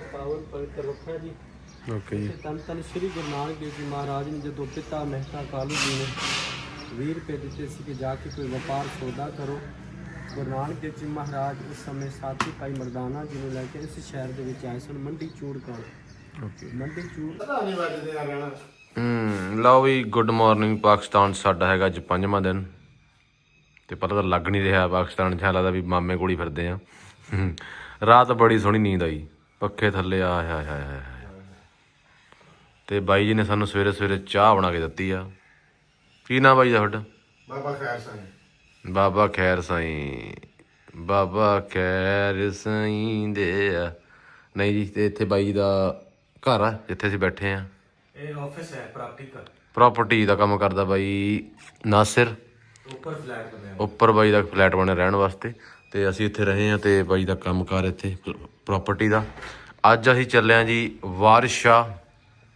ਪਾਵਨ ਪਵਿੱਤਰ ਰੱਖਿਆ ਜੀ। ਓਕੇ ਜੀ। ਤੇ ਤਨ ਤਨ ਸ੍ਰੀ ਗੁਰੂ ਨਾਨਕ ਦੇਵ ਜੀ ਮਹਾਰਾਜ ਨੇ ਜਦੋਂ ਪਿਤਾ ਮਹਿਤਾ ਕਾਲੂ ਜੀ ਨੇ 20 ਰੁਪਏ ਦਿੱਤੇ ਸੀ ਕਿ ਜਾ ਕੇ ਕੋਈ ਵਪਾਰ ਸੌਦਾ ਕਰੋ ਗੁਰੂ ਨਾਨਕ ਦੇਵ ਜੀ ਮਹਾਰਾਜ ਉਸ ਸਮੇਂ ਸਾਥੀ ਭਾਈ ਮਰਦਾਨਾ ਜੀ ਨੂੰ ਲੈ ਕੇ ਇਸ ਸ਼ਹਿਰ ਦੇ ਵਿੱਚ ਆਏ ਸਨ ਮੰਡੀ ਚੂੜ ਕੋਲ। ਓਕੇ। ਮੰਡੀ ਚੂੜ ਹੂੰ ਲਓ ਵੀ ਗੁੱਡ ਮਾਰਨਿੰਗ ਪਾਕਿਸਤਾਨ ਸਾਡਾ ਹੈਗਾ ਅੱਜ ਪੰਜਵਾਂ ਦਿਨ। ਤੇ ਪਤਾ ਤਾਂ ਲੱਗ ਨਹੀਂ ਰਿਹਾ ਪਾਕਿਸਤਾਨ ਚ ਹਾਲਾ ਦਾ ਵੀ ਮਾਮੇ ਕੋਲ ਹੀ ਫਿਰਦੇ ਆ। ਰਾਤ ਬੜੀ ਸੋਹਣੀ ਨੀਂਦ ਆਈ। ਪੱਖੇ ਥੱਲੇ ਆ ਹਾਏ ਹਾਏ ਹਾਏ ਤੇ ਬਾਈ ਜੀ ਨੇ ਸਾਨੂੰ ਸਵੇਰੇ ਸਵੇਰੇ ਚਾਹ ਬਣਾ ਕੇ ਦਿੱਤੀ ਆ। ਕੀ ਨਾਮ ਬਾਈ ਦਾ ਤੁਹਾਡਾ? ਬਾਬਾ ਖੈਰ ਸਿੰਘ ਬਾਬਾ ਖੈਰ ਸਾਈਂ। ਬਾਬਾ ਖੈਰ ਸਾਈਂ ਦੇ ਆ। ਨਹੀਂ ਜੀ ਤੇ ਇੱਥੇ ਬਾਈ ਦਾ ਘਰ ਆ ਜਿੱਥੇ ਅਸੀਂ ਬੈਠੇ ਆ। ਇਹ ਆਫਿਸ ਹੈ ਪ੍ਰੈਕਟੀਕਲ ਪ੍ਰਾਪਰਟੀ ਦਾ ਕੰਮ ਕਰਦਾ ਬਾਈ ਨਾਸਿਰ। ਉੱਪਰ ਫਲੈਟ ਬਣਿਆ ਉੱਪਰ ਬਾਈ ਦਾ ਫਲੈਟ ਬਣਿਆ ਰਹਿਣ ਵਾਸਤੇ। ਤੇ ਅਸੀਂ ਇੱਥੇ ਰਹੇ ਆ ਤੇ ਬਾਈ ਦਾ ਕੰਮ ਕਾਰ ਇੱਥੇ ਪ੍ਰਾਪਰਟੀ ਦਾ। ਅੱਜ ਅਸੀਂ ਚੱਲੇ ਆ ਜੀ ਵਾਰਿਸ਼ਾ।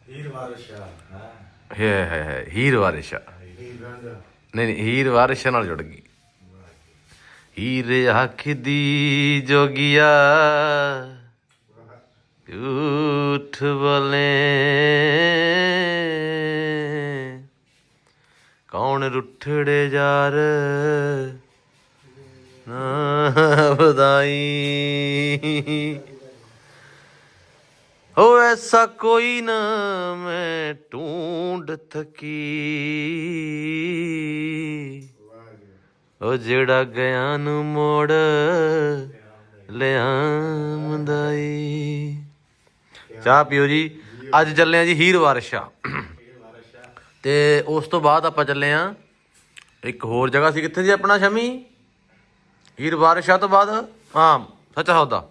ਹੀਰ ਵਾਰਸ਼ਾ ਹਾਂ। ਹੈ ਹੈ ਹੀਰ ਵਾਰਿਸ਼ਾ। ਨਹੀਂ ਨਹੀਂ ਹੀਰ ਵਾਰਿਸ਼ਾ ਨਾਲ ਜੁੜ ਗਈ। ਹੀਰ ਆਖਦੀ ਜੋਗੀਆ ਝੂਠ ਬੋਲੇ। ਕੌਣ ਰੁੱਠੜੇ ਯਾਰ? ਵਧਾਈ ਹੋ ਐਸਾ ਕੋਈ ਨਾ ਮੈਂ ਢੂੰਡ ਥਕੀ। ਉਹ ਜਿਹੜਾ ਗਿਆ ਨੂੰ ਮੋੜ ਲਿਆਮਦਾਈ ਚਾਹ ਪੀਓ ਜੀ। ਅੱਜ ਚੱਲੇ ਆ ਜੀ ਹੀਰ ਵਾਰਸ਼ਾ। ਤੇ ਉਸ ਤੋਂ ਬਾਅਦ ਆਪਾਂ ਚੱਲੇ ਆ ਇੱਕ ਹੋਰ ਜਗ੍ਹਾ ਸੀ। ਕਿੱਥੇ ਜੀ ਆਪਣਾ ਸ਼ਮੀ? ਹੀਰ ਵਾਰਸ਼ਾ ਤੋਂ ਬਾਅਦ ਹਾਂ ਸੱਚਾ ਸੌਦਾ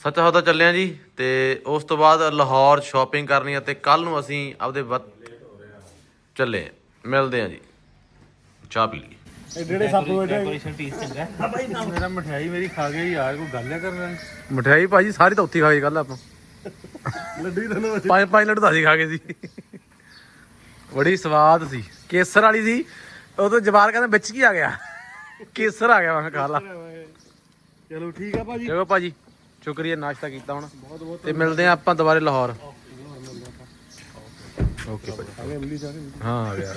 ਸੱਚਾ ਸੌਦਾ ਚੱਲੇ ਆ ਜੀ ਤੇ ਉਸ ਤੋਂ ਬਾਅਦ ਲਾਹੌਰ ਸ਼ਾਪਿੰਗ ਕਰਨੀ ਆ ਤੇ ਕੱਲ ਨੂੰ ਅਸੀਂ ਆਪਦੇ ਵਤ- ਚੱਲੇ ਆਂ। ਮਿਲਦੇ ਆ ਜੀ। ਚਾਹ ਪੀ ਲਈ ਜਿਹੜੇ ਸੱਪ ਬੈਠੇ ਮੇਰਾ ਮਠਿਆਈ ਮੇਰੀ ਖਾ ਗਈ ਯਾਰ ਕੋਈ ਗੱਲ ਆ ਕਰਨ ਮਠਿਆਈ ਭਾਜੀ ਸਾਰੀ ਤਾਂ ਉੱਥੇ ਖਾ ਗਏ ਕੱਲ ਆਪਾਂ। ਲੱਡੂ ਹੀ ਤੁਹਾਨੂੰ ਪੰਜ ਪੰਜ ਲੱਡੂ ਤਾਂ ਅਸੀਂ ਖਾ ਗਏ ਸੀ। ਬੜੀ ਸਵਾਦ ਸੀ। ਕੇਸਰ ਵਾਲੀ ਸੀ। ਉਦੋਂ ਜਵਾਰ ਕਹਿੰਦਾ ਵਿੱਚ ਕੀ ਆ ਗਿਆ? ਕੇਸਰ ਆ ਗਿਆ ਮੈਂ ਖਾ ਲਾ। ਚਲੋ ਠੀਕ ਆ ਭਾਜੀ। ਚਲੋ ਭਾਜੀ ਸ਼ੁਕਰੀਆ ਨਾਸ਼ਤਾ ਕੀਤਾ ਹੁਣ। ਤੇ ਮਿਲਦੇ ਆ ਆਪਾਂ ਦੁਬਾਰੇ ਲਾਹੌਰ। ਓਕੇ ਭਾਜੀ। ਹਾਂ ਆ ਗਿਆ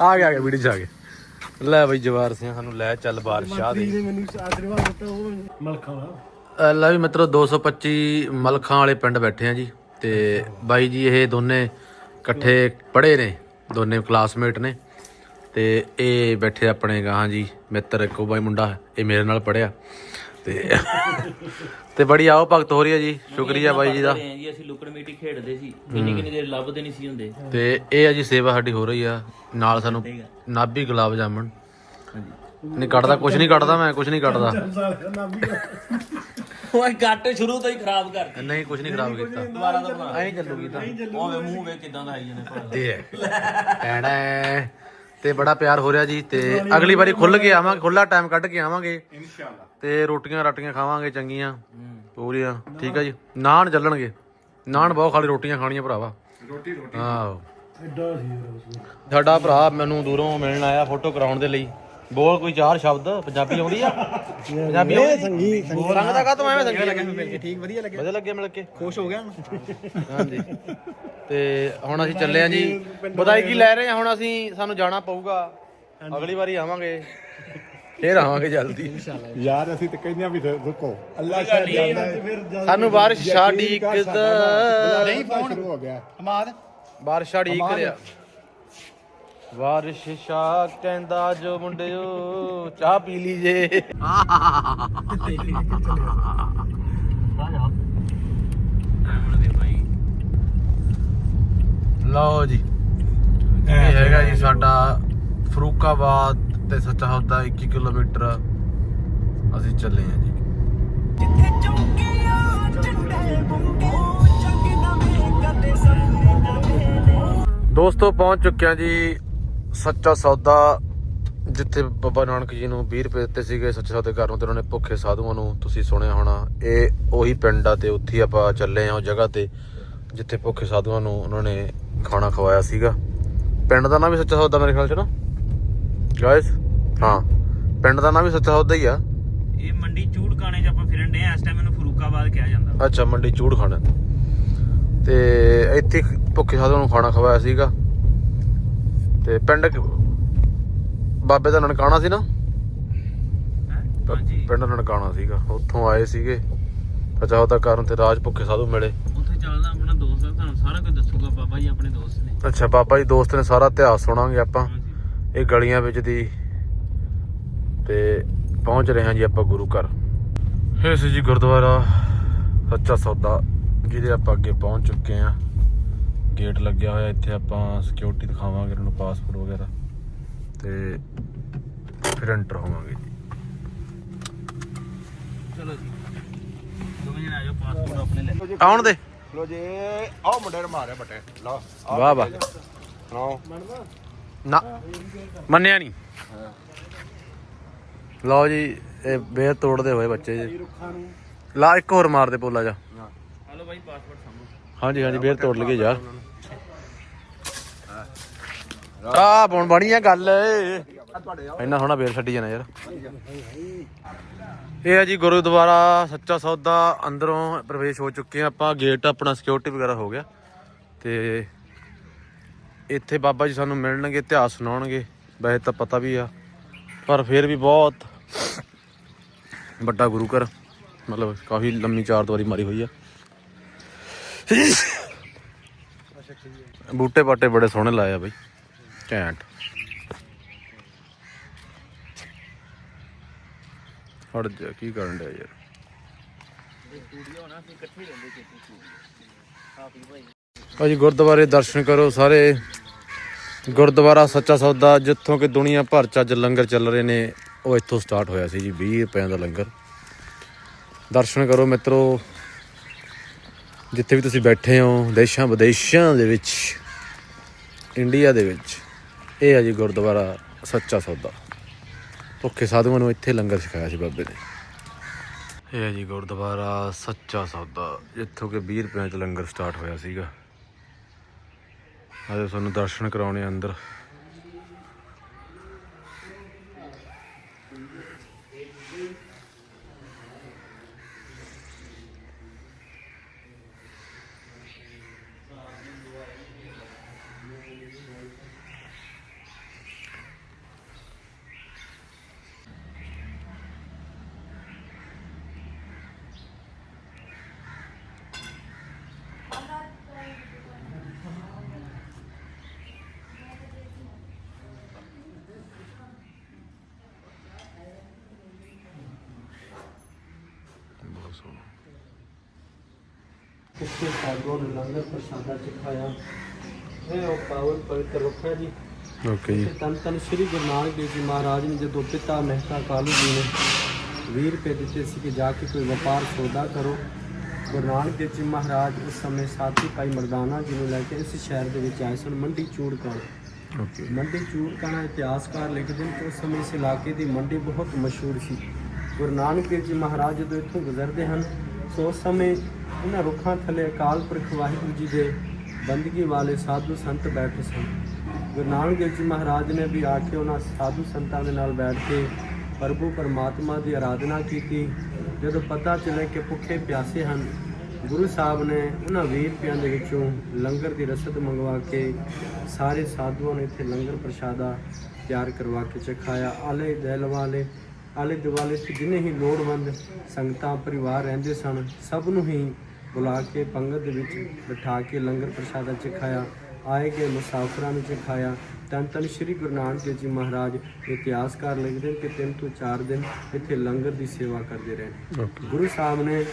ਆ ਗਿਆ ਆ ਗਿਆ ਵੀਡੀਓ ਲੈ ਬਈ ਜਵਾਰ ਸਿੰਘ ਸਾਨੂੰ ਲੈ ਚੱਲ ਬਾਦਸ਼ਾਹ ਦੇ ਮੈਨੂੰ ਆਸ਼ੀਰਵਾਦ ਦਿੱਤਾ ਉਹ ਮਲਖਾਂ ਦਾ ਲੈ ਵੀ ਮਿੱਤਰੋ 225 ਮਲਖਾਂ ਵਾਲੇ ਪਿੰਡ ਬੈਠੇ ਆ ਜੀ। ਤੇ ਬਾਈ ਜੀ ਇਹ ਦੋਨੇ ਇਕੱਠੇ ਪੜ੍ਹੇ ਨੇ ਦੋਨੇ ਕਲਾਸਮੇਟ ਨੇ। ਤੇ ਇਹ ਬੈਠੇ ਆਪਣੇ ਗਾਹਾਂ ਜੀ ਮਿੱਤਰ ਇੱਕੋ ਬਾਈ ਮੁੰਡਾ ਇਹ ਮੇਰੇ ਨਾਲ ਪੜਿਆ ਤੇ ਤੇ ਬੜੀ ਆਓ ਭਗਤ ਹੋ ਰਹੀ ਹੈ ਜੀ ਸ਼ੁਕਰੀਆ ਬਾਈ ਜੀ ਦਾ। ਜੀ ਅਸੀਂ ਲੁਕਣ ਮੀਟੀ ਖੇਡਦੇ ਸੀ ਕਿੰਨੀ ਕਿੰਨੀ ਦੇਰ ਲੱਭਦੇ ਨਹੀਂ ਸੀ ਹੁੰਦੇ। ਤੇ ਇਹ ਆ ਜੀ ਸੇਵਾ ਸਾਡੀ ਹੋ ਰਹੀ ਆ ਨਾਲ ਸਾਨੂੰ ਨਾਭੀ ਗੁਲਾਬ ਜਾਮਣ। ਨਹੀਂ ਕੱਢਦਾ ਕੁਝ ਨਹੀਂ ਕੱਢਦਾ ਮੈਂ ਕੁਝ ਨਹੀਂ ਕੱਢਦਾ। ਓਏ ਗੱਟ ਸ਼ੁਰੂ ਤੋਂ ਹੀ ਖਰਾਬ ਕਰ ਨਹੀਂ ਕੁਝ ਨਹੀਂ ਖਰਾਬ ਕੀਤਾ। ਦੁਬਾਰਾ ਬਣਾ ਐਂ ਚੱਲੂਗੀ ਤਾਂ ਓਏ ਮੂੰਹ ਵੇ ਕਿਦਾਂ ਦਾ ਆਈ ਜਨੇ ਦੇ ਐੜਾ ਤੇ ਬੜਾ ਪਿਆਰ ਹੋ ਰਿਹਾ ਜੀ ਤੇ ਅਗਲੀ ਵਾਰੀ ਖੁੱਲ ਕੇ ਆਵਾਂਗੇ ਖੁੱਲਾ ਟਾਈਮ ਕੱਢ ਕੇ ਆਵਾਂਗੇ। ਇਨਸ਼ਾਅੱਲਾ। ਤੇ ਰੋਟੀਆਂ ਰਾਟੀਆਂ ਖਾਵਾਂਗੇ ਚੰਗੀਆਂ। ਪੂਰੀਆਂ। ਠੀਕ ਆ ਜੀ। ਨਾਨ ਚੱਲਣਗੇ। ਨਾਨ ਬਹੁਤ ਖਾਲੀ ਰੋਟੀਆਂ ਖਾਣੀਆਂ ਭਰਾਵਾ। ਰੋਟੀ ਰੋਟੀ। ਆਹੋ। ਐਡਾ ਸੀ ਸਾਡਾ ਭਰਾ ਮੈਨੂੰ ਦੂਰੋਂ ਮਿਲਣ ਆਇਆ ਫੋਟੋ ਕਰਾਉਣ ਦੇ ਲਈ। ਬੋਲ ਕੋਈ ਚਾਰ ਸ਼ਬਦ ਪੰਜਾਬੀ ਆਉਂਦੀ ਆ? ਪੰਜਾਬੀ ਆਉਂਦੀ? ਸੰਗੀ ਸੰਗ। ਦਾ ਕਾਤੋਂ ਐਵੇਂ ਸੰਗੀ ਲੱਗੇ ਮਿਲ ਕੇ ਠੀਕ ਵਧੀਆ ਲੱਗਿਆ ਵਧੀਆ ਲੱਗਿਆ ਮਿਲ ਕੇ। ਖੁਸ਼ ਹੋ ਗਿਆ ਹਾਂਜੀ। ਤੇ ਹੁਣ ਅਸੀਂ ਚੱਲੇ ਆ ਜੀ। ਬਧਾਈ ਕੀ ਲੈ ਰਹੇ ਆ? ਹੁਣ ਅਸੀਂ ਸਾਨੂੰ ਜਾਣਾ ਪਊਗਾ। ਅਗਲੀ ਵਾਰੀ ਆਵਾਂਗੇ। ਫੇਰ ਆਵਾਂਗੇ ਜਲਦੀ। ਯਾਰ ਅਸੀਂ ਤੇ ਕਹਿੰਦੇ ਆ ਵੀ ਰੁਕੋ। ਅੱਲਾ ਸ਼ਾਇਦ ਜਾਂਦਾ ਹੈ। ਫਿਰ ਸਾਨੂੰ ਬਾਰਿਸ਼ਾ ਡੀਕਦਾ ਨਹੀਂ ਫੋਨ ਹੋ ਗਿਆ। ਹਮਾਦ ਬਾਰਿਸ਼ਾ ਡੀਕ ਰਿਹਾ। ਬਾਰਿਸ਼ ਸ਼ਾ ਕਹਿੰਦਾ ਜੋ ਮੁੰਡਿਓ ਚਾਹ ਪੀ ਲੀਜੇ। ਲਓ ਜੀ। ਇਹ ਹੈਗਾ ਜੀ ਸਾਡਾ ਫਰੂਕਾਬਾਦ ਤੇ ਸੱਚਾ ਹੌਦਾ 21 ਕਿਲੋਮੀਟਰ। ਅਸੀਂ ਚੱਲੇ ਹਾਂ ਜੀ। ਦੋਸਤੋ ਪਹੁੰਚ ਚੁੱਕੇ ਹਾਂ ਜੀ ਸੱਚਾ ਸੌਦਾ ਜਿੱਥੇ ਬਾਬਾ ਨਾਨਕ ਜੀ ਨੂੰ 20 ਰੁਪਏ ਦਿੱਤੇ ਸੀਗੇ ਸੱਚੇ ਸੌਦੇ ਘਰ ਨੂੰ ਤੇ ਉਹਨਾਂ ਨੇ ਭੁੱਖੇ ਸਾਧੂਆਂ ਨੂੰ ਤੁਸੀਂ ਸੁਣਿਆ ਹੋਣਾ ਇਹ ਉਹੀ ਪਿੰਡ ਆ ਤੇ ਉੱਥੇ ਆਪਾਂ ਚੱਲੇ ਆ ਉਹ ਜਗ੍ਹਾ ਤੇ ਜਿੱਥੇ ਭੁੱਖੇ ਸਾਧੂਆਂ ਨੂੰ ਉਹਨਾਂ ਨੇ ਖਾਣਾ ਖਵਾਇਆ ਸੀਗਾ। ਪਿੰਡ ਦਾ ਨਾਮ ਵੀ ਸੱਚਾ ਸੌਦਾ ਮੇਰੇ ਖਿਆਲ ਚ ਨਾ? ਗਾਇਸ ਹਾਂ। ਪਿੰਡ ਦਾ ਨਾਮ ਵੀ ਸੱਚਾ ਸੌਦਾ ਹੀ ਆ। ਇਹ ਮੰਡੀ ਚੂੜ ਚ ਆਪਾਂ ਫਿਰਨ ਦੇ ਆ ਇਸ ਟਾਈਮ ਮੈਨੂੰ ਫਰੂਕਾਬਾਦ ਅੱਛਾ ਮੰਡੀ ਚੂੜ ਖਾਣਾ। ਤੇ ਇੱਥੇ ਭੁੱਖੇ ਸਾਧੂ ਨੂੰ ਖਾਣਾ ਖਵਾਇਆ ਸੀਗਾ। ਤੇ ਪਿੰਡ ਬਾਬੇ ਦਾ ਨਨਕਾਣਾ ਸੀ ਨਾ? ਹਾਂਜੀ। ਪਿੰਡ ਨਨਕਾਣਾ ਸੀਗਾ। ਉੱਥੋਂ ਆਏ ਸੀਗੇ। ਅੱਛਾ ਉਹਦਾ ਕਾਰਨ ਤੇ ਰਾਜ ਭੁੱਖੇ ਸਾਧੂ ਮਿਲੇ। ਉੱਥੇ ਚੱਲਦਾ ਆਪਣਾ ਦੋਸਤ ਤੁਹਾਨੂੰ ਸਾਰਾ ਕੁਝ ਦੱਸੂਗਾ ਬਾਬਾ ਜੀ ਆਪਣੇ ਦੋਸਤ ਨੇ। ਅੱਛਾ ਬਾਬਾ ਜੀ ਦੋਸਤ ਨੇ ਸਾਰਾ ਇਤਿਹਾਸ ਸੁਣਾਂਗੇ ਆਪਾਂ। ਇਹ ਗਲੀਆਂ ਵਿੱਚ ਦੀ ਤੇ ਪਹੁੰਚ ਰਹੇ ਹਾਂ ਜੀ ਆਪਾਂ ਗੁਰੂ ਘਰ। ਇਹ ਸੀ ਜੀ ਗੁਰਦੁਆਰਾ ਸੱਚਾ ਸੌਦਾ ਜਿਹਦੇ ਆਪਾਂ ਅੱਗੇ ਪਹੁੰਚ ਚੁੱਕੇ ਆ ਗੇਟ ਲੱਗਿਆ ਹੋਇਆ ਇੱਥੇ ਆਪਾਂ ਸਿਕਿਉਰਿਟੀ ਦਿਖਾਵਾਂਗੇ ਇਹਨਾਂ ਨੂੰ ਪਾਸਪੋਰਟ ਵਗੈਰਾ। ਤੇ ਫਿਰ ਐਂਟਰ ਹੋਵਾਂਗੇ ਜੀ। ਚਲੋ ਜੀ। ਦੋਵੇਂ ਜਣੇ ਆਜੋ ਪਾਸਪੋਰਟ ਆਪਣੇ ਲੈ ਆਉਣ ਦੇ। ਲੋ ਜੀ ਆਹ ਮੁੰਡੇ ਨੂੰ ਮਾਰਿਆ ਬਟੇ। ਲਓ ਵਾਹ ਵਾਹ। ਸੁਣਾਓ ਨਾ। ਮੰਨਿਆ ਨਹੀਂ। ਲਓ ਜੀ ਇਹ ਬੇਰ ਤੋੜਦੇ ਹੋਏ ਬੱਚੇ ਜੀ। ਲਾ ਇੱਕ ਹੋਰ ਮਾਰ ਦੇ ਪੋਲਾ ਜਾ ਹਲੋ ਬਾਈ ਪਾਸਪੋਰਟ ਸਾਹਮਣੇ ਹਾਂਜੀ ਹਾਂਜੀ ਬੇਰ ਤੋੜ ਲਈਏ ਯਾਰ। ਆ ਬਣ ਬਣੀ ਆ ਗੱਲ। ਇੰਨਾ ਸੋਹਣਾ ਬੇਰ ਛੱਡੀ ਜਾਣਾ ਯਾਰ। ਇਹ ਹੈ ਜੀ ਗੁਰਦੁਆਰਾ, ਸੱਚਾ ਸੌਦਾ, ਅੰਦਰੋਂ ਪ੍ਰਵੇਸ਼ ਹੋ ਚੁੱਕੇ ਆ ਆਪਾਂ। ਗੇਟ ਆਪਣਾ ਸਿਕਿਉਰਿਟੀ ਵਗੈਰਾ ਹੋ ਗਿਆ। ਤੇ ਇੱਥੇ ਬਾਬਾ ਜੀ ਸਾਨੂੰ ਮਿਲਣਗੇ, ਇਤਿਹਾਸ ਸੁਣਾਉਣਗੇ। ਵੈਸੇ ਤਾਂ ਪਤਾ ਵੀ ਆ, ਪਰ ਫਿਰ ਵੀ ਬਹੁਤ ਵੱਡਾ ਗੁਰੂ ਘਰ। ਮਤਲਬ ਕਾਫੀ ਲੰਮੀ ਚਾਰ ਦੀਵਾਰੀ ਮਾਰੀ ਹੋਈ ਆ। ਬੂਟੇ ਬਾਟੇ ਬੜੇ ਸੋਹਣੇ ਲਾਏ ਆ ਬਈ। ਘੈਂਟ। ਹਟ ਜਾ, ਕੀ ਕਰਨ ਡਿਆ ਯਾਰ? ਭਾਜੀ ਗੁਰਦੁਆਰੇ ਦਰਸ਼ਨ ਕਰੋ ਸਾਰੇ। ਗੁਰਦੁਆਰਾ ਸੱਚਾ ਸੌਦਾ, ਜਿੱਥੋਂ ਕਿ ਦੁਨੀਆ ਭਰ ਚ ਅੱਜ ਲੰਗਰ ਚੱਲ ਰਹੇ ਨੇ, ਉਹ ਇੱਥੋਂ ਸਟਾਰਟ ਹੋਇਆ ਸੀ ਜੀ 20 ਰੁਪਏ ਦਾ ਲੰਗਰ। ਦਰਸ਼ਨ ਕਰੋ ਮਿੱਤਰੋ, ਜਿੱਥੇ ਵੀ ਤੁਸੀਂ ਬੈਠੇ ਹੋ ਦੇਸ਼ਾਂ ਵਿਦੇਸ਼ਾਂ ਦੇ ਵਿੱਚ, ਇੰਡੀਆ ਦੇ ਵਿੱਚ। ਇਹ ਹੈ ਜੀ ਗੁਰਦੁਆਰਾ ਸੱਚਾ ਸੌਦਾ। ਭੁੱਖੇ ਸਾਧੂਆਂ ਨੂੰ ਇੱਥੇ ਲੰਗਰ ਸਿਖਾਇਆ ਸੀ ਬਾਬੇ ਨੇ। ਇਹ ਹੈ ਜੀ ਗੁਰਦੁਆਰਾ ਸੱਚਾ ਸੌਦਾ। ਜਿੱਥੋਂ ਕਿ 20 ਰੁਪਏ ਚ ਲੰਗਰ ਸਟਾਰਟ ਹੋਇਆ ਸੀਗਾ। ਆਜੋ ਤੁਹਾਨੂੰ ਦਰਸ਼ਨ ਕਰਾਉਣੇ ਆ ਅੰਦਰ ਬਹੁਤ ਸੋਹਣਾ ਭੁੱਖੇ ਸਾਧੂਆਂ ਨੂੰ ਲੰਗਰ ਪ੍ਰਸ਼ਾਦਾ ਚਖਾਇਆ ਇਹ ਉਹ ਪਾਵਨ ਪਵਿੱਤਰ ਰੁੱਖਾ ਜੀ। ਓਕੇ ਜੀ। ਤੇ ਤਨ ਤਨ ਸ੍ਰੀ ਗੁਰੂ ਨਾਨਕ ਦੇਵ ਜੀ ਮਹਾਰਾਜ ਨੇ ਜਦੋਂ ਪਿਤਾ ਮਹਿਤਾ ਕਾਲੂ ਜੀ ਨੇ 20 ਰੁਪਏ ਦਿੱਤੇ ਸੀ ਕਿ ਜਾ ਕੇ ਕੋਈ ਵਪਾਰ ਸੌਦਾ ਕਰੋ ਗੁਰੂ ਨਾਨਕ ਦੇਵ ਜੀ ਮਹਾਰਾਜ ਉਸ ਸਮੇਂ ਸਾਥੀ ਭਾਈ ਮਰਦਾਨਾ ਜੀ ਨੂੰ ਲੈ ਕੇ ਇਸ ਸ਼ਹਿਰ ਦੇ ਵਿੱਚ ਆਏ ਸਨ ਮੰਡੀ ਚੂੜਕਾਣ ਓਕੇ। ਮੰਡੀ ਚੂੜਕਾਣਾ ਇਤਿਹਾਸਕਾਰ ਲਿਖਦੇ ਨੇ ਕਿ ਉਸ ਸਮੇਂ ਇਸ ਇਲਾਕੇ ਦੀ ਮੰਡੀ ਬਹੁਤ ਮਸ਼ਹੂਰ ਸੀ। ਗੁਰੂ ਨਾਨਕ ਦੇਵ ਜੀ ਮਹਾਰਾਜ ਜਦੋਂ ਇੱਥੋਂ ਗੁਜ਼ਰਦੇ ਹਨ ਉਸ ਸਮੇਂ ਇਹਨਾਂ ਰੁੱਖਾਂ ਥੱਲੇ ਅਕਾਲ ਪੁਰਖ ਵਾਹਿਗੁਰੂ ਜੀ ਦੇ ਬੰਦਗੀ ਵਾਲੇ ਸਾਧੂ ਸੰਤ ਬੈਠੇ ਸਨ। ਗੁਰੂ ਨਾਨਕ ਦੇਵ ਜੀ ਮਹਾਰਾਜ ਨੇ ਵੀ ਆ ਕੇ ਉਹਨਾਂ ਸਾਧੂ ਸੰਤਾਂ ਦੇ ਨਾਲ ਬੈਠ ਕੇ ਪ੍ਰਭੂ ਪਰਮਾਤਮਾ ਦੀ ਆਰਾਧਨਾ ਕੀਤੀ। ਜਦੋਂ ਪਤਾ ਚੱਲਿਆ ਕਿ ਭੁੱਖੇ ਪਿਆਸੇ ਹਨ, ਗੁਰੂ ਸਾਹਿਬ ਨੇ ਉਹਨਾਂ 20 ਰੁਪਇਆਂ ਦੇ ਵਿੱਚੋਂ ਲੰਗਰ ਦੀ ਰਸਦ ਮੰਗਵਾ ਕੇ ਸਾਰੇ ਸਾਧੂਆਂ ਨੇ ਇੱਥੇ ਲੰਗਰ ਪ੍ਰਸ਼ਾਦਾ ਤਿਆਰ ਕਰਵਾ ਕੇ ਚਖਾਇਆ। ਆਲੇ ਦਹਿਲ ਵਾਲੇ ਆਲੇ ਦੁਆਲੇ ਤੇ ਜਿੰਨੇ ਹੀ ਲੋੜਵੰਦ ਸੰਗਤਾਂ ਪਰਿਵਾਰ ਰਹਿੰਦੇ ਸਨ ਸਭ ਨੂੰ ਹੀ ਬੁਲਾ ਕੇ ਪੰਗਤ ਦੇ ਵਿੱਚ ਬਿਠਾ ਕੇ ਲੰਗਰ ਪ੍ਰਸ਼ਾਦਾ ਚਖਾਇਆ ਆਏ ਗਏ ਮੁਸਾਫਰਾਂ ਨੂੰ ਚਖਾਇਆ ਤਨ ਤਨ ਸ੍ਰੀ ਗੁਰੂ ਨਾਨਕ ਦੇਵ ਜੀ ਮਹਾਰਾਜ ਇਤਿਹਾਸਕਾਰ ਲਿਖਦੇ ਕਿ ਤਿੰਨ ਤੋਂ ਚਾਰ ਦਿਨ ਇੱਥੇ ਲੰਗਰ ਦੀ ਸੇਵਾ ਕਰਦੇ ਰਹੇ। ਗੁਰੂ ਸਾਹਿਬ ਨੇ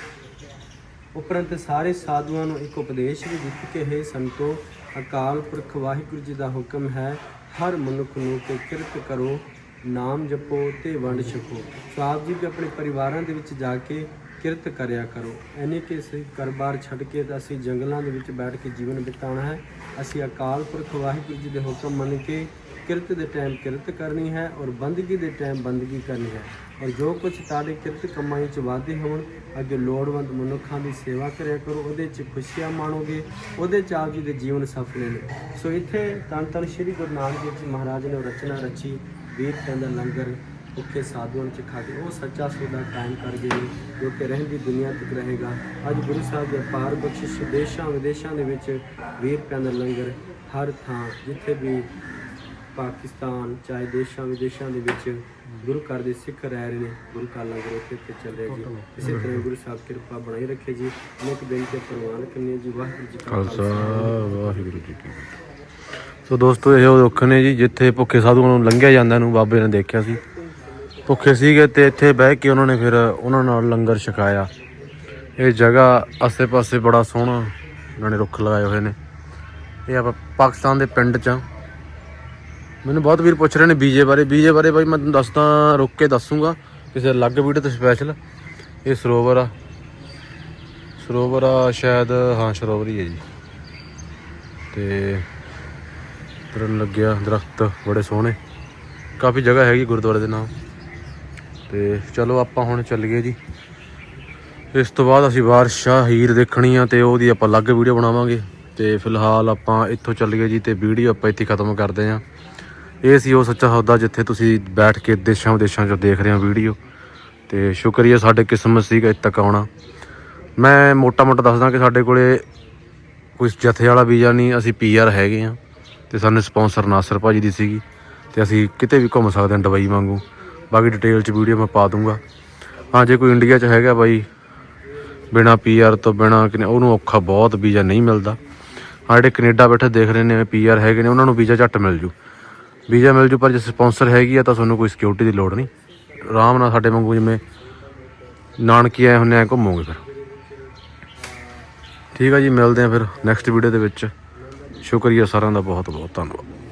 ਉਪਰੰਤ ਸਾਰੇ ਸਾਧੂਆਂ ਨੂੰ ਇੱਕ ਉਪਦੇਸ਼ ਵੀ ਦਿੱਤਾ ਕਿ ਹੈ ਸੰਤੋ ਅਕਾਲ ਪੁਰਖ ਵਾਹਿਗੁਰੂ ਜੀ ਦਾ ਹੁਕਮ ਹੈ ਹਰ ਮਨੁੱਖ ਨੂੰ ਕਿ ਕਿਰਤ ਕਰੋ ਨਾਮ ਜਪੋ ਤੇ ਵੰਡ ਛਕੋ। ਸੋ ਆਪ ਜੀ ਵੀ ਆਪਣੇ ਪਰਿਵਾਰਾਂ ਦੇ ਵਿੱਚ ਜਾ ਕੇ ਕਿਰਤ ਕਰਿਆ ਕਰੋ। ਐਨੇ ਕਿ ਅਸੀਂ ਘਰ-ਬਾਰ ਛੱਡ ਕੇ ਤਾਂ ਅਸੀਂ ਜੰਗਲਾਂ ਦੇ ਵਿੱਚ ਬੈਠ ਕੇ ਜੀਵਨ ਬਿਤਾਉਣਾ ਹੈ। ਅਸੀਂ ਅਕਾਲ ਪੁਰਖ ਵਾਹਿਗੁਰੂ ਜੀ ਦੇ ਹੁਕਮ ਮੰਨ ਕੇ ਕਿਰਤ ਦੇ ਟਾਈਮ ਕਿਰਤ ਕਰਨੀ ਹੈ ਔਰ ਬੰਦਗੀ ਦੇ ਟਾਈਮ ਬੰਦਗੀ ਕਰਨੀ ਹੈ। ਔਰ ਜੋ ਕੁਝ ਤੁਹਾਡੇ ਕਿਰਤ ਕਮਾਈ ਚ ਵਾਧੇ ਹੋਣ, ਅੱਗੇ ਲੋੜਵੰਦ ਮਨੁੱਖਾਂ ਦੀ ਸੇਵਾ ਕਰਿਆ ਕਰੋ, ਉਹਦੇ ਚ ਖੁਸ਼ੀਆਂ ਮਾਣੋਗੇ, ਉਹਦੇ ਚ ਆਪ ਜੀ ਦੇ ਜੀਵਨ ਸਫਲੇ ਨੇ ਸੋ ਇੱਥੇ ਤਨ ਤਨ ਸ੍ਰੀ ਗੁਰੂ ਨਾਨਕ ਦੇਵ ਜੀ ਮਹਾਰਾਜ ਨੇ ਉਹ ਰਚਨਾ ਰਚੀ। ਵੀਰ ਦਾ ਲੰਗਰ ਭੁੱਖੇ ਸਾਧੂਆਂ ਚ ਖਾ ਕੇ ਉਹ ਸੱਚਾ ਸੌਦਾ ਕਾਇਮ ਕਰ ਗਏ ਜੋ ਕਿ ਰਹਿੰਦੀ ਦੁਨੀਆ ਤੱਕ ਰਹੇਗਾ। ਅੱਜ ਗੁਰੂ ਸਾਹਿਬ ਦੇ ਅਪਾਰ ਬਖਸ਼ਿਸ਼ ਦੇਸ਼ਾਂ ਵਿਦੇਸ਼ਾਂ ਦੇ ਵਿੱਚ ਵੀਰ ਦਾ ਲੰਗਰ ਹਰ ਥਾਂ ਜਿੱਥੇ ਵੀ ਪਾਕਿਸਤਾਨ ਚਾਹੇ ਦੇਸ਼ਾਂ ਵਿਦੇਸ਼ਾਂ ਦੇ ਵਿੱਚ ਗੁਰੂ ਘਰ ਦੇ ਸਿੱਖ ਰਹਿ ਰਹੇ ਨੇ ਗੁਰੂ ਘਰ ਲੰਗਰ ਉੱਥੇ ਤੇ ਚੱਲ ਰਿਹਾ ਜੀ। ਇਸੇ ਤਰ੍ਹਾਂ ਗੁਰੂ ਸਾਹਿਬ ਕਿਰਪਾ ਬਣਾਈ ਰੱਖੇ ਜੀ। ਅਨੇਕ ਬੇਨਤੀ ਪ੍ਰਵਾਨ ਕਰਨੀ ਜੀ। ਵਾਹਿਗੁਰੂ ਜੀ ਕਾ ਖਾਲਸਾ। ਵਾਹਿਗੁਰੂ ਜੀ ਕੀ ਫਤਿਹ। ਸੋ ਦੋਸਤੋ, ਇਹ ਉਹ ਰੁੱਖ ਨੇ ਜੀ, ਜਿੱਥੇ ਭੁੱਖੇ ਸਾਧੂਆਂ ਨੂੰ ਲੰਘਿਆ ਜਾਂਦਾ ਨੂੰ ਬਾਬੇ ਨੇ ਦੇਖਿਆ ਸੀ। ਭੁੱਖੇ ਸੀਗੇ ਤੇ ਇੱਥੇ ਬਹਿ ਕੇ ਉਹਨਾਂ ਨੇ ਫਿਰ ਉਹਨਾਂ ਨਾਲ ਲੰਗਰ ਛਕਾਇਆ। ਇਹ ਜਗ੍ਹਾ ਆਸੇ-ਪਾਸੇ ਬੜਾ ਸੋਹਣਾ ਉਹਨਾਂ ਨੇ ਰੁੱਖ ਲਗਾਏ ਹੋਏ ਨੇ। ਇਹ ਆਪਾਂ ਪਾਕਿਸਤਾਨ ਦੇ ਪਿੰਡ 'ਚ ਆ ਮੈਨੂੰ ਬਹੁਤ ਵੀਰ ਪੁੱਛ ਰਹੇ ਨੇ ਬੀਜੇ ਬਾਰੇ। ਬੀਜੇ ਬਾਰੇ ਬਾਈ ਮੈਂ ਤੁਹਾਨੂੰ ਦੱਸਦਾ, ਰੁੱਕ ਕੇ ਦੱਸੂਗਾ। ਕਿਸੇ ਅਲੱਗ ਵੀਡੀਓ ਤੇ ਸਪੈਸ਼ਲ ਇਹ ਸਰੋਵਰ ਆ। ਸਰੋਵਰ ਆ ਸ਼ਾਇਦ, ਹਾਂ ਸਰੋਵਰ ਹੀ ਹੈ ਜੀ। ਤੇ ਤੁਰਨ ਲੱਗਿਆ ਦਰਖਤ, ਬੜੇ ਸੋਹਣੇ। ਕਾਫੀ ਜਗ੍ਹਾ ਹੈਗੀ ਗੁਰਦੁਆਰੇ ਦੇ ਨਾਮ ਤੇ ਚਲੋ ਆਪਾਂ ਹੁਣ ਚੱਲੀਏ ਜੀ। ਇਸ ਤੋਂ ਬਾਅਦ ਅਸੀਂ ਬਾਰਸ਼ਾਹ ਹੀਰ ਦੇਖਣੀ ਆ ਤੇ ਉਹਦੀ ਆਪਾਂ ਅਲੱਗ ਵੀਡੀਓ ਬਣਾਵਾਂਗੇ। ਤੇ ਫਿਲਹਾਲ ਆਪਾਂ ਇੱਥੋਂ ਚੱਲੀਏ ਜੀ ਤੇ ਵੀਡੀਓ ਆਪਾਂ ਇੱਥੇ ਖਤਮ ਕਰਦੇ ਆਂ। ਇਹ ਸੀ ਉਹ ਸੱਚਾ ਸੌਦਾ ਜਿੱਥੇ ਤੁਸੀਂ ਬੈਠ ਕੇ ਦੇਸ਼ਾਂ ਵਿਦੇਸ਼ਾਂ 'ਚੋਂ ਦੇਖ ਰਹੇ ਹੋ ਵੀਡੀਓ। ਤੇ ਸ਼ੁਕਰੀਆ, ਸਾਡੇ ਕਿਸਮਤ ਸੀਗਾ ਇੱਥੇ ਤੱਕ ਆਉਣਾ। ਮੈਂ ਮੋਟਾ ਮੋਟਾ ਦੱਸਦਾ ਕਿ ਸਾਡੇ ਕੋਲੇ ਕੋਈ ਜਥੇ ਵਾਲਾ ਵੀਜ਼ਾ ਨਹੀਂ, ਅਸੀਂ ਪੀਆਰ ਹੈਗੇ ਆ। ਤੇ ਸਾਨੂੰ ਸਪਾਂਸਰ ਨਾਸਰ ਭਾਜੀ ਦੀ ਸੀਗੀ ਤੇ ਅਸੀਂ ਕਿਤੇ ਵੀ ਘੁੰਮ ਸਕਦੇ ਹਾਂ ਦੁਬਈ ਵਾਂਗੂ। ਬਾਕੀ ਡਿਟੇਲ ਚ ਵੀਡੀਓ ਮੈਂ ਪਾ ਦੂੰਗਾ। ਹਾਂ, ਜੇ ਕੋਈ ਇੰਡੀਆ ਚ ਹੈਗਾ ਬਾਈ, ਬਿਨਾ ਪੀਆਰ ਤੋਂ ਬਿਨਾ ਉਹਨੂੰ ਔਖਾ ਬਹੁਤ ਵੀਜ਼ਾ ਨਹੀਂ ਮਿਲਦਾ। ਹਾਂ, ਜਿਹੜੇ ਕੈਨੇਡਾ ਬੈਠੇ ਦੇਖ ਰਹੇ ਨੇ ਪੀਆਰ ਹੈਗੇ ਨੇ, ਉਹਨਾਂ ਨੂੰ ਵੀਜ਼ਾ ਝੱਟ ਮਿਲ ਜੂ। ਵੀਜ਼ਾ ਮਿਲ ਜੂ, ਪਰ ਜੇ ਸਪਾਂਸਰ ਹੈਗੀ ਆ ਤਾਂ ਤੁਹਾਨੂੰ ਕੋਈ ਸਿਕਿਉਰਿਟੀ ਦੀ ਲੋੜ ਨਹੀਂ। ਆਰਾਮ ਨਾਲ ਸਾਡੇ ਵਾਂਗੂ ਜਿਵੇਂ ਨਾਨਕੀ ਆਏ ਹੁੰਨੇ ਆ, ਘੁੰਮੋਗੇ ਫਿਰ। ਠੀਕ ਆ ਜੀ, ਮਿਲਦੇ ਆ ਫਿਰ ਨੈਕਸਟ ਵੀਡੀਓ ਦੇ ਵਿੱਚ। ਸ਼ੁਕਰੀਆ ਸਾਰਿਆਂ ਦਾ ਬਹੁਤ ਬਹੁਤ ਧੰਨਵਾਦ